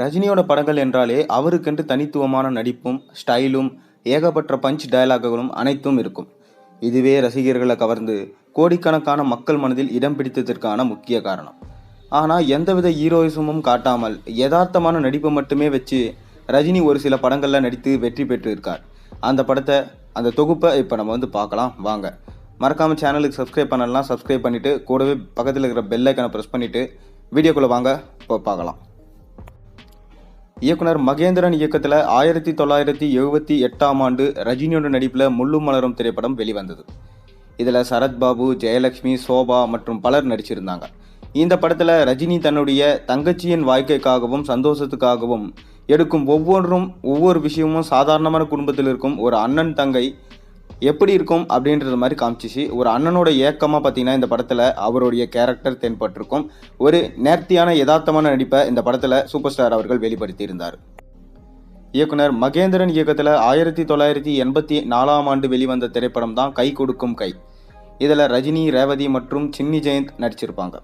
ரஜினியோட படங்கள் என்றாலே அவருக்கென்று தனித்துவமான நடிப்பும் ஸ்டைலும் ஏகப்பட்ட பஞ்ச் டயலாக்குகளும் அனைத்தும் இருக்கும். இதுவே ரசிகர்களை கவர்ந்து கோடிக்கணக்கான மக்கள் மனதில் இடம் பிடித்ததற்கான முக்கிய காரணம். ஆனால் எந்தவித ஹீரோயிசமும் காட்டாமல் யதார்த்தமான நடிப்பை மட்டுமே வச்சு ரஜினி ஒரு சில படங்களில் நடித்து வெற்றி பெற்றிருக்கார். அந்த படத்தை அந்த தொகுப்பை இப்போ நம்ம வந்து பார்க்கலாம். வாங்க. மறக்காமல் சேனலுக்கு சப்ஸ்கிரைப் பண்ணலாம் சப்ஸ்கிரைப் பண்ணிவிட்டு கூடவே பக்கத்தில் இருக்கிற பெல் ஐக்கனை ப்ரெஸ் பண்ணிவிட்டு வீடியோக்குள்ளே வாங்க இப்போ பார்க்கலாம். இயக்குனர் மகேந்திரன் இயக்கத்தில் ஆயிரத்தி தொள்ளாயிரத்தி எழுபத்தி எட்டாம் ஆண்டு ரஜினியோட நடிப்பில் முள்ளும் மலரும் திரைப்படம் வெளிவந்தது. இதில் சரத்பாபு ஜெயலட்சுமி சோபா மற்றும் பலர் நடிச்சிருந்தாங்க. இந்த படத்தில் ரஜினி தன்னுடைய தங்கச்சியின் வாழ்க்கைக்காகவும் சந்தோஷத்துக்காகவும் எடுக்கும் ஒவ்வொன்றும் ஒவ்வொரு விஷயமும் சாதாரணமான குடும்பத்தில் இருக்கும் ஒரு அண்ணன் தங்கை எப்படி இருக்கும் அப்படின்றது மாதிரி காமிச்சிச்சு. ஒரு அண்ணனோட ஏக்கமாக பார்த்தீங்கன்னா இந்த படத்தில் அவருடைய கேரக்டர் தென்பட்டிருக்கும். ஒரு நேர்த்தியான யதார்த்தமான நடிப்பை இந்த படத்தில் சூப்பர் ஸ்டார் அவர்கள் வெளிப்படுத்தியிருந்தார். இயக்குனர் மகேந்திரன் இயக்கத்தில் ஆயிரத்தி தொள்ளாயிரத்தி எண்பத்தி நாலாம் ஆண்டு வெளிவந்த திரைப்படம் தான் கை கொடுக்கும் கை. இதில் ரஜினி ரேவதி மற்றும் சின்னி ஜெயந்த் நடிச்சிருப்பாங்க.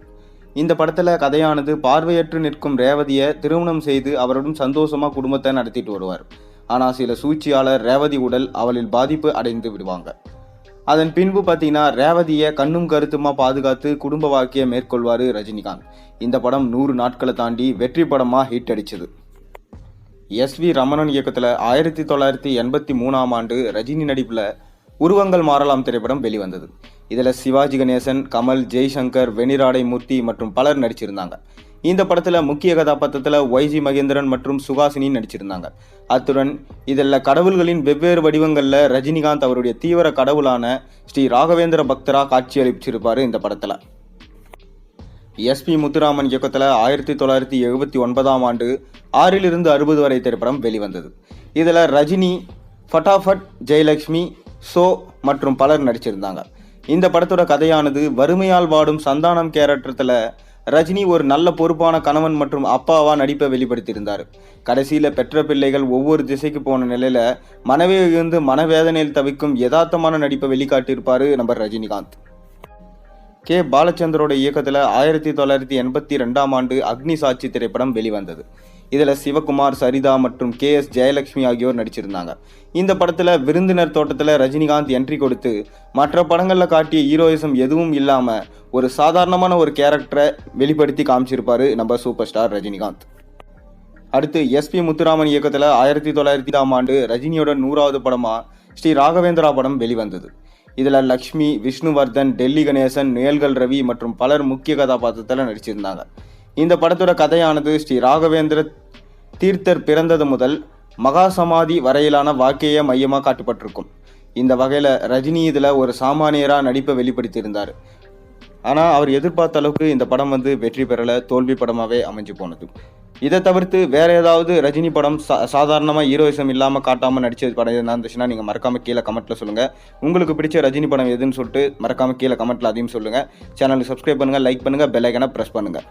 இந்த படத்தில் கதையானது பார்வையற்று நிற்கும் ரேவதியை திருமணம் செய்து அவருடன் சந்தோஷமாக குடும்பத்தை நடத்திட்டு வருவார். ஆனால் சில சூழ்ச்சியாளர் ரேவதி உடல் அவளில் பாதிப்பு அடைந்து விடுவாங்க. அதன் பின்பு பார்த்தீங்கன்னா ரேவதியை கண்ணும் கருத்துமாக பாதுகாத்து குடும்ப வாழ்க்கையை மேற்கொள்வார் ரஜினிகாந்த். இந்த படம் நூறு நாட்களை தாண்டி வெற்றி படமாக ஹிட் அடிச்சது. எஸ் வி ரமணன் இயக்கத்தில் ஆயிரத்தி தொள்ளாயிரத்தி எண்பத்தி மூணாம் ஆண்டு ரஜினி நடிப்பில் உருவங்கள் மாறலாம் திரைப்படம் வெளிவந்தது. இதில் சிவாஜி கணேசன் கமல் ஜெய்சங்கர் வெனிராடை மூர்த்தி மற்றும் பலர் நடிச்சிருந்தாங்க. இந்த படத்தில் முக்கிய கதாபாத்திரத்தில் ஒய்ஜி மகேந்திரன் மற்றும் சுகாசினி நடிச்சிருந்தாங்க. அத்துடன் இதில் கடவுள்களின் வெவ்வேறு வடிவங்களில் ரஜினிகாந்த் அவருடைய தீவிர கடவுளான ஸ்ரீ ராகவேந்திர பக்தரா காட்சியளிச்சிருப்பார் இந்த படத்தில். எஸ்பி முத்துராமன் இயக்கத்தில் ஆயிரத்தி தொள்ளாயிரத்தி எழுபத்தி ஒன்பதாம் ஆண்டு ஆறிலிருந்து அறுபது வரை திரைப்படம் வெளிவந்தது. இதில் ரஜினி ஃபட்டாஃபட் ஜெயலக்ஷ்மி சோ மற்றும் பலர் நடிச்சிருந்தாங்க. இந்த படத்தோட கதையானது வறுமையால் வாடும் சந்தானம் கேரக்டரத்தில் ரஜினி ஒரு நல்ல பொறுப்பான கணவன் மற்றும் அப்பாவா நடிப்பை வெளிப்படுத்தியிருந்தார். கடைசியில் பெற்ற பிள்ளைகள் ஒவ்வொரு திசைக்கு போன நிலையில் மனவே இருந்து மனவேதனையில் தவிக்கும் யதார்த்தமான நடிப்பை வெளிக்காட்டியிருப்பார் நம்ம ரஜினிகாந்த். கே. பாலச்சந்தரோட இயக்கத்தில் ஆயிரத்தி தொள்ளாயிரத்தி எண்பத்தி ரெண்டாம் ஆண்டு அக்னி சாட்சி திரைப்படம் வெளிவந்தது. இதில் சிவகுமார் சரிதா மற்றும் கே. எஸ். ஜெயலட்சுமி ஆகியோர் நடிச்சிருந்தாங்க. இந்த படத்தில் விருந்தினர் தோட்டத்தில் ரஜினிகாந்த் என்ட்ரி கொடுத்து மற்ற படங்களில் காட்டிய ஹீரோயிசம் எதுவும் இல்லாமல் ஒரு சாதாரணமான ஒரு கேரக்டரை வெளிப்படுத்தி காமிச்சிருப்பார் நம்ம சூப்பர் ஸ்டார் ரஜினிகாந்த். அடுத்து எஸ்பி முத்துராமன் இயக்கத்தில் ஆயிரத்தி தொள்ளாயிரத்தி ஆம் ஆண்டு ரஜினியோட நூறாவது படமாக ஸ்ரீ ராகவேந்திரா படம் வெளிவந்தது. இதில் லக்ஷ்மி விஷ்ணுவர்தன் டெல்லி கணேசன் நுயல்கள் ரவி மற்றும் பலர் முக்கிய கதாபாத்திரத்தில் நடிச்சிருந்தாங்க. இந்த படத்தோட கதையானது ஸ்ரீ ராகவேந்திர தீர்த்தர் பிறந்தது முதல் மகா சமாதி வரையிலான வாழ்க்கையை மையமாக காட்டப்பட்டிருக்கும். இந்த வகையில் ரஜினி இதில் ஒரு சாமானியராக நடிப்பை வெளிப்படுத்தியிருந்தார். ஆனால் அவர் எதிர்பார்த்த அளவுக்கு இந்த படம் வந்து வெற்றி பெறலை தோல்வி படமாகவே அமைஞ்சு போனது. இதை தவிர்த்து வேற ஏதாவது ரஜினி படம் சா சாதாரணமாக ஹீரோயிசம் இல்லாமல் காட்டாமல் நடித்த படம் எதுனா இருந்துச்சுன்னா நீங்கள் மறக்காமல் கீழே கமெண்ட்டில் சொல்லுங்கள் உங்களுக்கு பிடிச்ச ரஜினி படம் எதுன்னு சொல்லிட்டு மறக்காமல் கீழே கமெண்ட்டில் அதையும் சொல்லுங்கள் சேனலுக்கு சப்ஸ்கிரைப் பண்ணுங்கள் லைக் பண்ணுங்கள் பெல் ஐக்கனை ப்ரெஸ் பண்ணுங்கள்